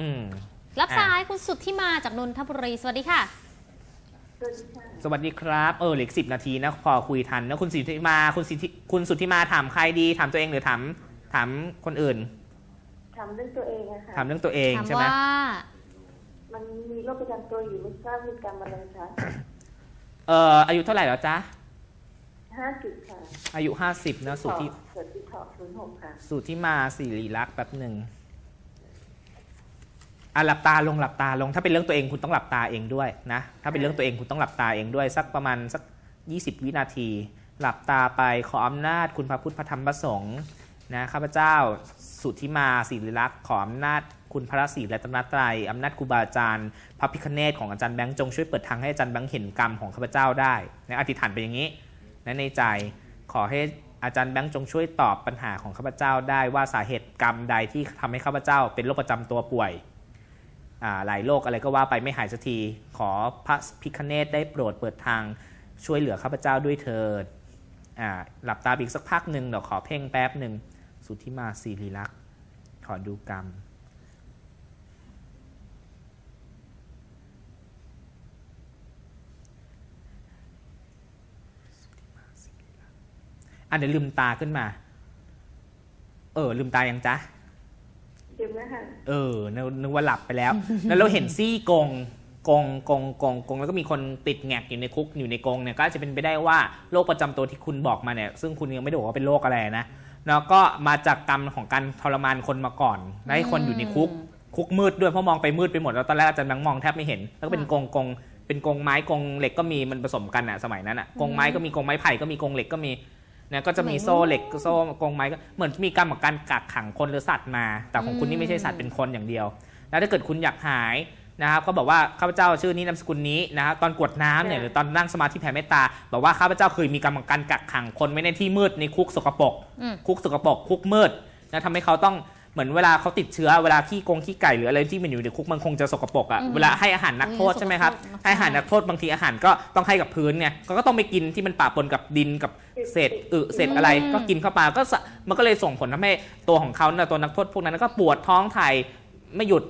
อืมรับอะสายคุณสุดที่มาจากนนทบุรีสวัสดีค่ะสวัสดีค่ะ สวัสดีครับ เออเหลือสิบนาทีนะพอคุยทันนะคุณสิทธิมาคุณสิทธิคุณสุทธิมาถามใครดีถามตัวเองหรือถามถามคนอื่นถามเรื่องตัวเองอะค่ะถามเรื่องตัวเองถามใช่ไหมว่ามันมีโรคประจำตัวอยู่ไม่ทราบมีกรรมอะไรคะเอออายุเท่าไหร่แล้วจ๊ะห้าจุดค่ะอายุห้าสิบนะสุทธิเกิดปีเถาะศูนย์หกค่ะสุทธิมาสิริลักษณ์แป๊บหนึ่ง อะหลับตาลงหลับตาลง ถ้าเป็นเรื่องตัวเองคุณต้องหลับตาเองด้วยนะถ้าเป็นเรื่องตัวเองคุณต้องหลับตาเองด้วย สักประมาณสัก 20 วินาที หลับตาไปขออำนาจคุณพระพุทธพระธรรมพระสงฆ์นะข้าพเจ้าสุทธิมาศิริลักษณ์ขออำนาจคุณพระศรีรัตนตรัยอำนาจครูบาอาจารย์ พระพิคเนตของอาจารย์แบงค์จงช่วยเปิดทางให้อาจารย์แบงค์เห็นกรรมของข้าพเจ้าได้นะอธิษฐานไปอย่างนี้นะในใจขอให้อาจารย์แบงค์จงช่วยตอบปัญหาของข้าพเจ้าได้ว่าสาเหตุกรรมใดที่ทำให้ข้าพเจ้าเป็นโรคประจำตัวป่วยอ่า หลายโรคอะไรก็ว่าไปไม่หายสักที ขอพระพิคเนตได้โปรดเปิดทางช่วยเหลือข้าพเจ้าด้วยเถิดหลับตาอีกสักพักหนึ่งเดี๋ยวขอเพ่งแป๊บหนึ่งสุทธิมาสีลีลักษ์ขอดูกรรม อันเดี๋ยวลืมตาขึ้นมา เออลืมตายังจ๊ะ นะคะเออนึกนึกว่าหลับไปแล้ว แล้วเราเห็นซี่กงกงกงกงกงแล้วก็มีคนติดแงกอยู่ในคุกอยู่ในกรงเนี่ยก็อาจจะเป็นไปได้ว่าโรคประจำตัวที่คุณบอกมาเนี่ยซึ่งคุณยังไม่ได้บอกว่าเป็นโรคอะไรนะแล้วก็มาจากกรรมของการทรมานคนมาก่อนและให้คนอยู่ในคุกคุกมืดด้วยเพราะมองไปมืดไปหมดแล้วตอนแรกอาจารย์แบงค์มองแทบไม่เห็น แล้วก็เป็นกงกงเป็นกงไม้กงเหล็กก็มีมันผสมกันอะสมัยนั้นอะกงไม้ก็มีกงไม้ไผ่ก็มีกงเหล็กก็มี นะก็จะมีโซ่เหล็กโซ่กงไม้ก็เหมือนมีกรรมของการกักขังคนหรือสัตว์มา แต่ของคุณนี่ไม่ใช่สัตว์เป็นคนอย่างเดียว แล้วถ้าเกิดคุณอยากหายนะครับก็บอกว่าข้าพเจ้าชื่อนี้นามสกุลนี้นะครับตอนกรวดน้ำเนี่ยหรือตอนนั่งสมาธิแผ่เมตตาบอกว่าข้าพเจ้าเคยมีกรรมของการกักขังคนไว้ในที่มืดในคุกสกปรกอืมคุกสกปรกคุกมืดนะทำให้เขาต้อง เหมือนเวลาเขาติดเชื้อเวลาขี้กงขี้ไก่หรืออะไรที่มันอยู่ในคุกมันคงจะสกปรกอะ่ะอือฮึเวลาให้อาหารนักโทษอืมใช่ไหมครับสกปรกให้อาหารนักโทษบางทีอาหารก็ต้องให้กับพื้นเนี่ยก็ก็ต้องไปกินที่มันปะปนกับดินกับเศษอึเศษอะไรอืมก็กินเข้าไปก็สะมันก็เลยส่งผลทำให้ตัวของเขาเนี่ยตัวนักโทษพวกนั้นก็ปวดท้องถ่ายไม่หยุด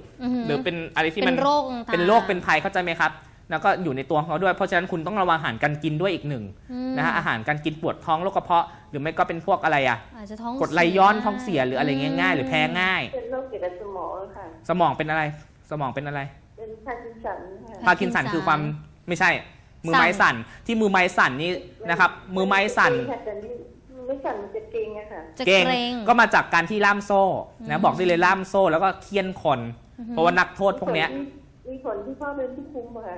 หรือเป็นอะไรที่เป็มันนโรคต่างๆเป็นโรคเป็นภัยเข้าใจไหมครับ แล้วก็อยู่ในตัวของเขาด้วย เพราะฉะนั้นคุณต้องระวังอาหารการกินด้วยอีกหนึ่งอืมนะฮะอาหารการกินปวดท้องโรคกระเพาะ หรือไม่ก็เป็นพวกอะไรอะอาจจะท้องกรดไหลย้อนท้องเสียหรืออะไรเงี้ยง่ายหรือแพ้ง่ายเป็นโรคเกี่ยวกับสมองค่ะสมองเป็นอะไร สมองเป็นอะไรเป็นพาร์กินสันค่ะพาร์กินสันคือความไม่ใช่ มือไม้สั่นที่มือไม้สั่นนี่นะครับมือไม้สั่นค่ะแต่นี่ไม่สั่นมันจะเกร็งอะค่ะจะเก่งเกรงก็มาจากการที่ล่ามโซ่อืนะมบอกได้เลยล่ามโซ่แล้วก็เคี่ยนคน เพราะว่านักโทษพวกเนี้ยมีผลที่พ่อเป็นผู้คุมอะค่ะ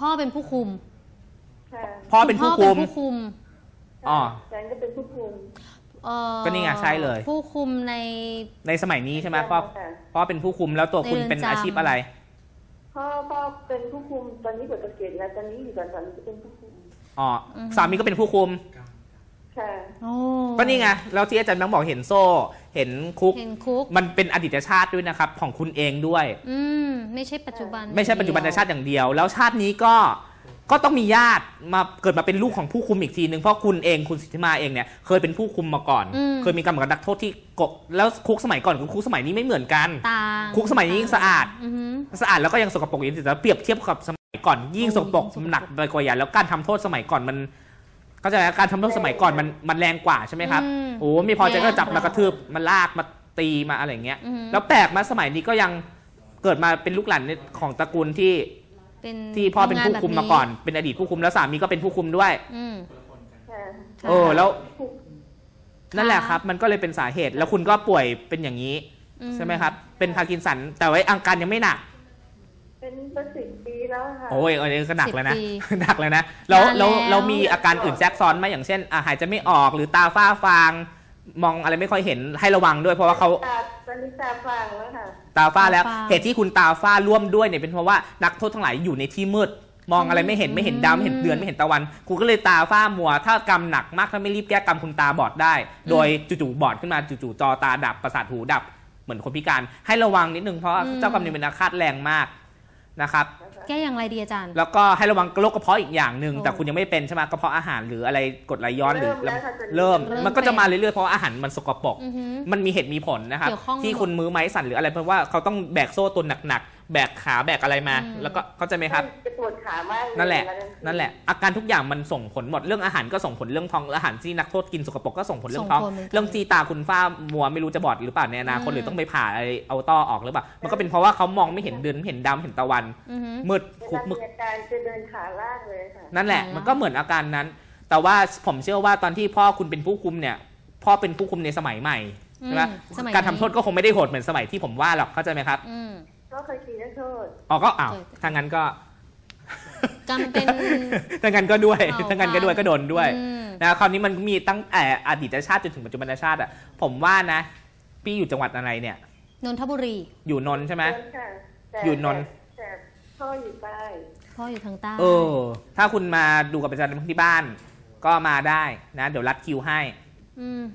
พ่อเป็นผู้คุมค่ะพ่อเป็นผู้ณคุมเป็นผู้คุมอ๋อฉันก็เป็นผู้คุมเอ่อก็นี่ไงใช่เลย ผู้คุมในในสมัยนี้ใช่ไหมพ่อค่ะพ่อเป็นผู้คุมแล้วตัวคุณในเรือนเป็นจำอาชีพอะไรพ่อพ่อเป็นผู้คุมตอนนี้เปิดเกษียณแล้วตอนนี้อยู่กับสามีก็เป็นผู้คุมอ๋ออมสามีก็เป็นผู้คุมค่ะโอ้ ก็นี่ไงแล้วที่อาจารย์แบงค์บอกเห็นโซ่ เห็นคุกเห็นคุก มันเป็นอดีตชาติด้วยนะครับ ของคุณเองด้วย อืมไม่ใช่ปัจจุบัน ไม่ใช่ปัจจุบันชาติอย่างเดียว แล้วชาตินี้ก็ก็ต้องมีญาติมาเกิดมาเป็นลูกของผู้คุมอีกทีหนึ่งเพราะคุณเองคุณสิทธิมาเองเนี่ยเคยเป็นผู้คุมมาก่อนอืมเคยมีกรรมกับนักโทษที่กกแล้วคุกสมัยก่อนกับคุกสมัยนี้ไม่เหมือนกันต่างคุกสมัยนี้ยิ่งสะอาดอือหือสะอาดแล้วก็ยังสกปรกอยู่แต่เปรียบเทียบกับสมัยก่อนยิ่งสกปรกโอ้ยหนักไปกว่าใหญ่แล้วการทำโทษสมัยก่อนมัน เข้าใจไหมการทำโทษสมัยก่อนมันมันแรงกว่าใช่ไหมครับอืมโอ้ไม่พอใจก็จับแรงมากระทืบมาลากมาตีมาอะไรอย่างเงี้ยอือหือแล้วแปลกมาสมัยนี้ก็ยังเกิดมาเป็นลูกหลานของตระกูลที่เป็นที่พ่อเป็นผู้คุมทำงมาก่อน เป็นอดีตผู้คุมแล้วสามีก็เป็นผู้คุมด้วยอืมค่ะโอ้แล้วผู้นั่นแหละครับ มันก็เลยเป็นสาเหตุแล้วคุณก็ป่วยเป็นอย่างนี้อืใช่ไหมครับ เป็นพาร์กินสัน แต่ว่าอาการยังไม่หนัก เป็นประสิบปีแล้วค่ะโอ้ยอันนี้ก็หนักแล้วนะสิบปีหนักเลยนะแล้วนานแล้เราวเรามีอาการอื่นแทรกซ้อนไหมอย่างเช่นอะหายใจไม่ออกหรือตาฝ้าฟาง มองอะไรไม่ค่อยเห็นให้ระวังด้วย เพราะว่าเขาตาตอนนี้ตาฟางแล้วค่ะตาฝ้าแล้วตาฝ้าเหตุที่คุณตาฝ้าร่วมด้วยเนี่ยเป็นเพราะว่านักโทษทั้งหลายอยู่ในที่มืดมองอะไรไม่เห็นไม่เห็นดาวไม่เห็นเดือนไม่เห็นตะวันคุณก็เลยตาฝ้ามัว ถ้ากรรมหนักมากถ้าไม่รีบแก้กรรมคุณตาบอดได้ โดยจู่ๆบอดขึ้นมาจู่ๆจอตาดับประสาทหูดับเหมือนคนพิการ ให้ระวังนิดนึงเพราะว่าอืมเจ้ากรรมนายเวรอาฆาตแรงมาก นะครับนะคะแก้อย่างไรดีอาจารย์ แล้วก็ให้ระวังโรคกระเพาะอีกอย่างหนึ่งโอ้แต่คุณยังไม่เป็นใช่ไหมกระเพาะอาหารหรืออะไรกรดไหลย้อนหรือเริ่มแล้วค่ะตอนนี้เริ่มเริ่มมันก็จะเป็นมาเรื่อยๆเพราะว่าอาหารมันสกปรกอือหือมันมีเหตุมีผลนะครับเกี่ยวข้องที่คุณมือไม้สั่นหรืออะไรเพราะว่าเขาต้องแบกโซ่ตัวหนักๆ แบกขาแบกอะไรมาอืมแล้วก็เข้าใจไหมครับจะปวดขามากเยนั่นแหละเวาเดินั่นแหละ อาการทุกอย่างมันส่งผลหมด เรื่องอาหารก็ส่งผล เรื่องท้อง อาหารที่นักโทษกินสกปรกก็ส่งผลเรื่องท้องส่งผลเหมือนกันเรื่องจีตาคุณฝ้ามัวไม่รู้จะบอดหรือเปล่าในอนาคตอืมหรือต้องไปผ่าอะไรเอาต้อออกหรือเปล่า มันก็เป็นเพราะว่าเขามองไม่เห็นเดือนเห็นดำเห็นตะวันอือหือมืดเวคุกลามึมีกอาการจะเดินขาลากเลยค่ะ นั่นแหละขาลากมันก็เหมือนอาการนั้น แต่ว่าผมเชื่อว่าตอนที่พ่อคุณเป็นผู้คุมเนี่ย พ่อเป็นผู้คุมในสมัยใหม่ใช่ไหมอืมสมัยการทำนี้โทษก็คงไม่ได้โหดเหมือนสมัยที่ผมว่าหรอกเข้าใจไหมครับอืม ก็เคยกินนักโทษอ๋อก็อ้าวเคยถ้างั้นก็กรรมเป็นถ้างั้นก็ด้วยเอาถ้างั้นก็ด้วยก็โดนด้วยอืมนะคราวนี้มันมีตั้งแต่อดีตชาติจนถึงปัจจุบันชาติอะผมว่านะพี่อยู่จังหวัดอะไรเนี่ยนนทบุรี อยู่นนท์ใช่ไหมเดินค่ะแต่อยู่นนท์แต่พ่ออยู่ใต้พ่ออยู่ทางใต้เออ ถ้าคุณมาดูกับอาจารย์ที่บ้าน ก็มาได้นะ เดี๋ยวรัดคิวให้อืม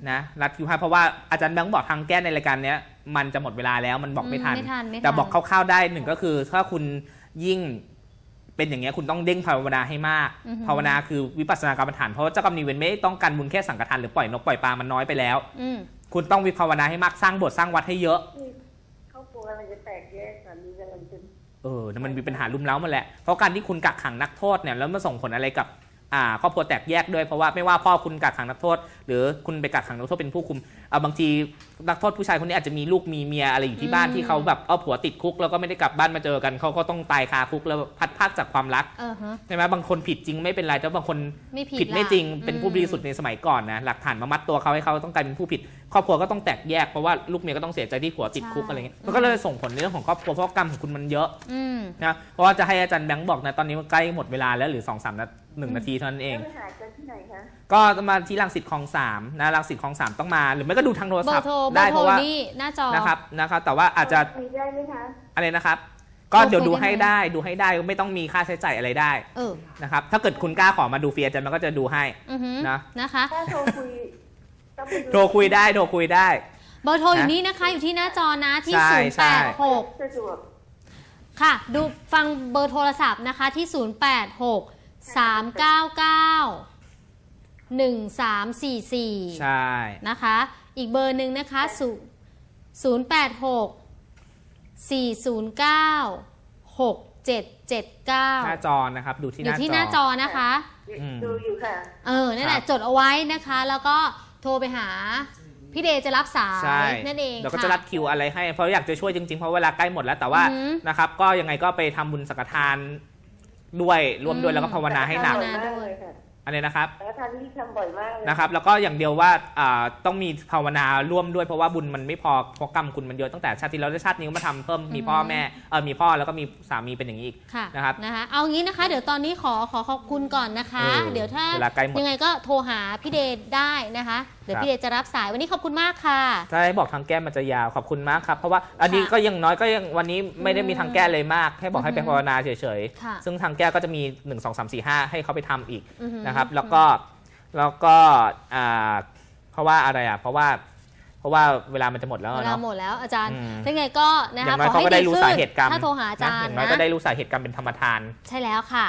นะรัดคิวให้เพราะว่าอาจารย์แบงค์บอกทางแก้ในรายการเนี้ยมันจะหมดเวลาแล้วมันบอกไม่ทันไม่ทันไม่ทันแต่บอกคร่าวๆได้หนึ่งก็คือถ้าคุณยิ่งเป็นอย่างเงี้ยคุณต้องเด้งภาวนาให้มากอือหือภาวนาคือวิปัสสนากรรมฐานเพราะว่าเจ้ากรรมนายเวรไม่ได้ต้องการบุญแค่สังฆทานหรือปล่อยนกปล่อยปลามันน้อยไปแล้วอืมคุณต้องวิภาวนาให้มากสร้างโบสถ์สร้างวัดให้เยอะที่ครอบครัวกำลังจะแตกแยกสามีกำลังจะเออนั่นมันมีปัญหารุมเร้ามาแหละ เพราะการที่คุณกักขังนักโทษเนี่ยแล้วมาส่งผลอะไรกับอ่า ครอบครัวแตกแยกด้วยเพราะว่าไม่ว่าพ่อคุณกักขังนักโทษ หรือคุณไปกักขังนักโทษเป็นผู้คุมเอาบางทีนักโทษผู้ชายคนนี้อาจจะมีลูกมีเมียอะไรอยู่ที่บ้านอืมที่เขาแบบเอาผัวติดคุกแล้วก็ไม่ได้กลับบ้านมาเจอกันเขาก็ต้องตายคาคุกแล้วพัดพรากจากความรักเออฮะใช่ไหมบางคนผิดจริงไม่เป็นไรแต่บางคนไม่ผิดผิดไม่ล่ะจริงเป็นผู้อืมบริสุทธิ์ในสมัยก่อนนะหลักฐานมามัดตัวเขาให้เขาต้องกลายเป็นผู้ผิด ครอบครัวก็ต้องแตกแยกเพราะว่าลูกเมียก็ต้องเสียใจที่ผัวติดคุกอะไรเงี้ยมันก็เลยส่งผลในเรื่องของครอบครัวเพราะกรรมของคุณมันเยอะอืมนะเพราะว่าจะให้อาจารย์แบงค์บอกนะตอนนี้มันใกล้หมดเวลาแล้วหรือ2อสามนาหนึ่งนาทีเท่านั้นเองแล้วไปหากันที่ไหนคะก็มาที่รังสิตคลองสามนะรังสิตคลองสามต้องมา หรือไม่ก็ดูทางโทรเบอศัพร์ท์โทรเบอได้ร์เพโทรราะว่านี่หน้าจอนะครับนะครับ แต่ว่าอาจจะมีได้ไหมคะอะไรนะครับก็เดี๋ยวโทรคุดูยได้ให้ไหมได้ดูให้ได้ไม่ต้องมีค่าใช้จ่ายอะไรได้เออนะครับถ้าเกิดคุณกล้าขอมาดูฟรีอาจารย์มันก็จะดูให้อือหือนะนะคะถ้าโทรคุย ต้องไปดูโทรคุยได้โทรคุยได้ เบอร์โทรอยู่นะนี่นะคะ อยู่ที่หน้าจอนะที่ ใช่ใช่ 086 สะดวกค่ะ ดูฟังเบอร์โทรศัพท์นะคะที่ 086 399 1344 ใช่ นะคะ อีกเบอร์หนึ่งนะคะศูนย์แปดหกสี่ศูนย์เก้าหกเจ็ดเจ็ดเก้าหน้าจอนะครับ ดูที่หอยู่น้าที่จหน้าจออนะคะ อืม ดูอยู่ค่ะ เออ นั่นแหครัละบจดเอาไว้นะคะ แล้วก็ โทรไปหาพี่เดย์จะรับสาใช่ยนั่นเองเดี๋ยวก็ค่จะรัดคิวอะไรให้เพราะอยากจะช่วยจริงๆ เพราะเวลาใกล้หมดแล้วแต่ว่าอือหือนะครับ ก็ยังไงก็ไปทำบุญสังฆทานด้วยร่วมด้วยอืมแล้วก็ภาวนาให้หนัก ภาวนาบ่อยมากเลยค่ะอะไรนะครับแล้วทานที่ทำบ่อยมากเลยนะครับ แล้วก็อย่างเดียวว่าอ่าต้องมีภาวนาร่วมด้วยเพราะว่าบุญมันไม่พอเพราะกรรมคุณมันเยอะตั้งแต่ชาติที่แล้วและชาตินี้ก็มาทำเพิ่มมีพ่อแม่เออมีพ่อแล้วก็มีสามีเป็นอย่างนี้อีกค่ะนะครับนะคะเอางี้นะคะ เดี๋ยวตอนนี้ขอขอขอบคุณก่อนนะคะเออเดี๋ยวถ้าเวลาใกล้หมดยังไงก็โทรหาพี่เดย์ได้นะคะเดี๋ยวครับพี่เดย์จะรับสายวันนี้ขอบคุณมากค่ะถ้าให้บอกทางแก้มันจะยาวขอบคุณมากครับ เพราะว่าอันนี้ค่ะก็ยังน้อยก็ยังวันนี้ไม่ได้มีทางแก้เลยมาก แค่บอกให้ไปอือฮึภาวนาเฉยค่ะๆซึ่งทางแก้ก็จะมี 1 2 3 4 5 ให้เขาไปทำอีกอือหือนะครับ แล้วก็แล้วก็อ่าเพราะว่าอะไรอะเพราะว่าเพราะว่าเวลามันจะหมดแล้วเวอะลาเนาะหมดแล้วอาจารย์อืมยังไงก็นะอคะย่างน้อยขอเขาให้ก็ได้ดีรู้ขึ้นสาเหตุกรรมถ้าโทรหาอาจารย์อย่างน้อยนะก็ได้รู้สาเหตุกรรมเป็นธรรมทาน ใช่แล้วค่ะ